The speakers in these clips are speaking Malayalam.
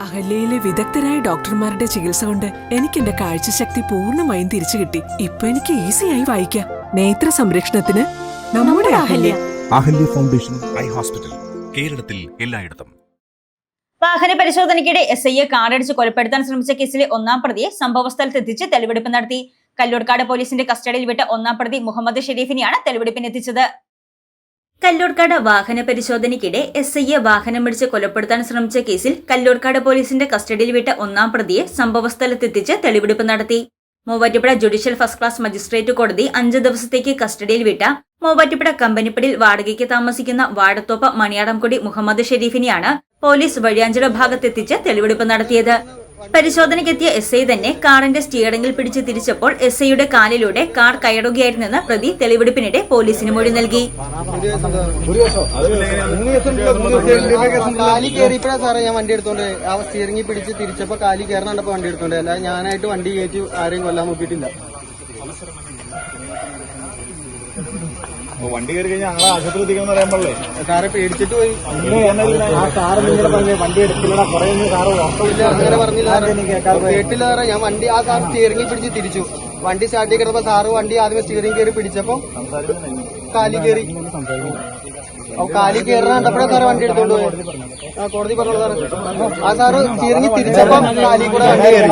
അഹല്യയിലെ വിദഗ്ധരായ ഡോക്ടർമാരുടെ ചികിത്സ കൊണ്ട് എനിക്ക് എന്റെ കാഴ്ചശക്തി പൂർണമായും തിരിച്ചു കിട്ടി. ഇപ്പൊ എനിക്ക് ഈസിയായി വായിക്കാം. നേത്ര സംരക്ഷണത്തിന് നമ്മുടെ Ahalya. Ahalya. Foundation eye hospital കേരളത്തിൽ എല്ലായിടത്തും. വാഹന പരിശോധനയ്ക്കിടെ എസ് ഐയെ കാറടിച്ച് കൊലപ്പെടുത്താൻ ശ്രമിച്ച കേസിലെ ഒന്നാം പ്രതിയെ സംഭവസ്ഥലത്തെത്തിച്ച് തെളിവെടുപ്പ് നടത്തി. കല്ലൂർക്കാട് പോലീസിന്റെ കസ്റ്റഡിയിൽ വിട്ട ഒന്നാം പ്രതി മുഹമ്മദ് ഷെരീഫിനെയാണ് തെളിവെടുപ്പിന് എത്തിച്ചത് കല്ലൂർക്കാട് വാഹന പരിശോധനയ്ക്കിടെ എസ് ഐയെ വാഹനമിടിച്ച് കൊലപ്പെടുത്താൻ ശ്രമിച്ച കേസിൽ കല്ലൂർക്കാട് പോലീസിന്റെ കസ്റ്റഡിയിൽ വിട്ട ഒന്നാം പ്രതിയെ സംഭവസ്ഥലത്തെത്തിച്ച് തെളിവെടുപ്പ് നടത്തി. Muvattupuzha judicial first class magistrate കോടതി അഞ്ച് ദിവസത്തേക്ക് കസ്റ്റഡിയിൽ വിട്ട മൂവാറ്റുപുഴ കമ്പനിപ്പടിയിൽ വാടകയ്ക്ക് താമസിക്കുന്ന വാടത്തോപ്പ് മണിയാടംകുടി മുഹമ്മദ് ഷെരീഫിനെയാണ് പോലീസ് വഴിയാഞ്ചിറ ഭാഗത്തെത്തിച്ച് തെളിവെടുപ്പ് നടത്തിയത്. പരിശോധനയ്ക്കെത്തിയ എസ് ഐ തന്നെ കാറിന്റെ സ്റ്റിയറിംഗിൽ പിടിച്ച് തിരിച്ചപ്പോൾ എസ് ഐയുടെ കാലിലൂടെ കാർ കയറുകയായിരുന്നെന്ന് പ്രതി തെളിവെടുപ്പിനിടെ പോലീസിന് മൊഴി നൽകി. സ്റ്റിയറിംഗിൽ പിടിച്ച് കാലി കയറുന്നുണ്ടപ്പോ വണ്ടി എടുത്തോണ്ട്. അല്ലാതെ ഞാനായിട്ട് വണ്ടി കയറ്റി ആരെയും കൊല്ലാൻ നോക്കിയിട്ടില്ല. വണ്ടി കയറി കഴിഞ്ഞാൽ ഞങ്ങളെ ആശുപത്രി എത്തിക്കണം അറിയാൻ പാടില്ലേ? സാറെ പേടിച്ചിട്ട് പോയി. ആ സാറ് പറഞ്ഞ വണ്ടി എടുത്തില്ല കുറെ സാറ് അങ്ങനെ പറഞ്ഞില്ല. കേട്ടില്ല സാറേ. ഞാൻ വണ്ടി ആ സാർ സ്റ്റിയറിംഗിൽ പിടിച്ച് തിരിച്ചു. വണ്ടി സ്റ്റാർട്ട് ചെയ്തപ്പോ സാറ് വണ്ടി ആദ്യം സ്റ്റിയറിംഗ് കയറി പിടിച്ചപ്പോ കാലി കയറി. കാലി കയറി കണ്ടപ്പോഴേ സാറ് വണ്ടി എടുത്തോണ്ട് പോയി. ആ കോടതി പറഞ്ഞു സാറ്. ആ സാറ് സ്റ്റിയറിംഗ് തിരിച്ചപ്പോ കാലി കൂടെ വണ്ടി കയറി.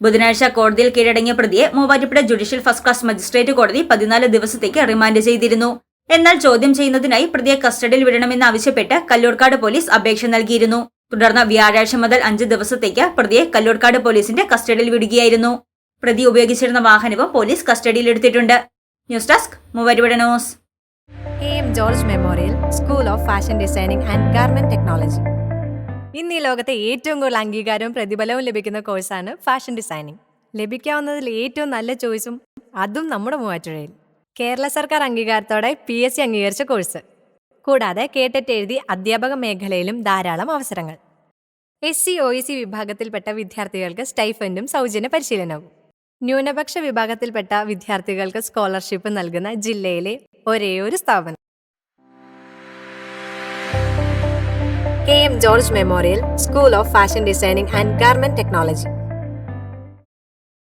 ബുധനാഴ്ച കോടതിയിൽ കീഴടങ്ങിയ പ്രതിയെ Muvattupuzha judicial first class magistrate കോടതി പതിനാല് ദിവസത്തേക്ക് റിമാൻഡ് ചെയ്തിരുന്നു. എന്നാൽ ചോദ്യം ചെയ്യുന്നതിനായി പ്രതിയെ കസ്റ്റഡിയിൽ വിടണമെന്നാവശ്യപ്പെട്ട് കല്ലൂർക്കാട് പോലീസ് അപേക്ഷ നൽകിയിരുന്നു. തുടർന്ന് വ്യാഴാഴ്ച മുതൽ അഞ്ച് ദിവസത്തേക്ക് പ്രതിയെ കല്ലൂർക്കാട് പോലീസിന്റെ കസ്റ്റഡിയിൽ വിടുകയായിരുന്നു. പ്രതി ഉപയോഗിച്ചിരുന്ന വാഹനവും പോലീസ് കസ്റ്റഡിയിൽ എടുത്തിട്ടുണ്ട്. News desk M George memorial school of fashion designing and garment technology. ഇന്ന് ഈ ലോകത്തെ ഏറ്റവും കൂടുതൽ അംഗീകാരവും പ്രതിഫലവും ലഭിക്കുന്ന കോഴ്സാണ് ഫാഷൻ ഡിസൈനിങ്. ലഭിക്കാവുന്നതിൽ ഏറ്റവും നല്ല ചോയ്സും അതും നമ്മുടെ മൂവാറ്റുഴയിൽ കേരള സർക്കാർ അംഗീകാരത്തോടെ പി എസ് സി അംഗീകരിച്ച കോഴ്സ്. കൂടാതെ കേട്ടിട്ട് എഴുതി അധ്യാപക മേഖലയിലും ധാരാളം അവസരങ്ങൾ. എസ് സി ഒ സി വിഭാഗത്തിൽപ്പെട്ട വിദ്യാർത്ഥികൾക്ക് സ്റ്റൈഫൻഡും സൗജന്യ പരിശീലനവും. ന്യൂനപക്ഷ വിഭാഗത്തിൽപ്പെട്ട വിദ്യാർത്ഥികൾക്ക് സ്കോളർഷിപ്പ് നൽകുന്ന ജില്ലയിലെ ഒരേയൊരു സ്ഥാപനം. KM George Memorial School of Fashion Designing and Garment Technology.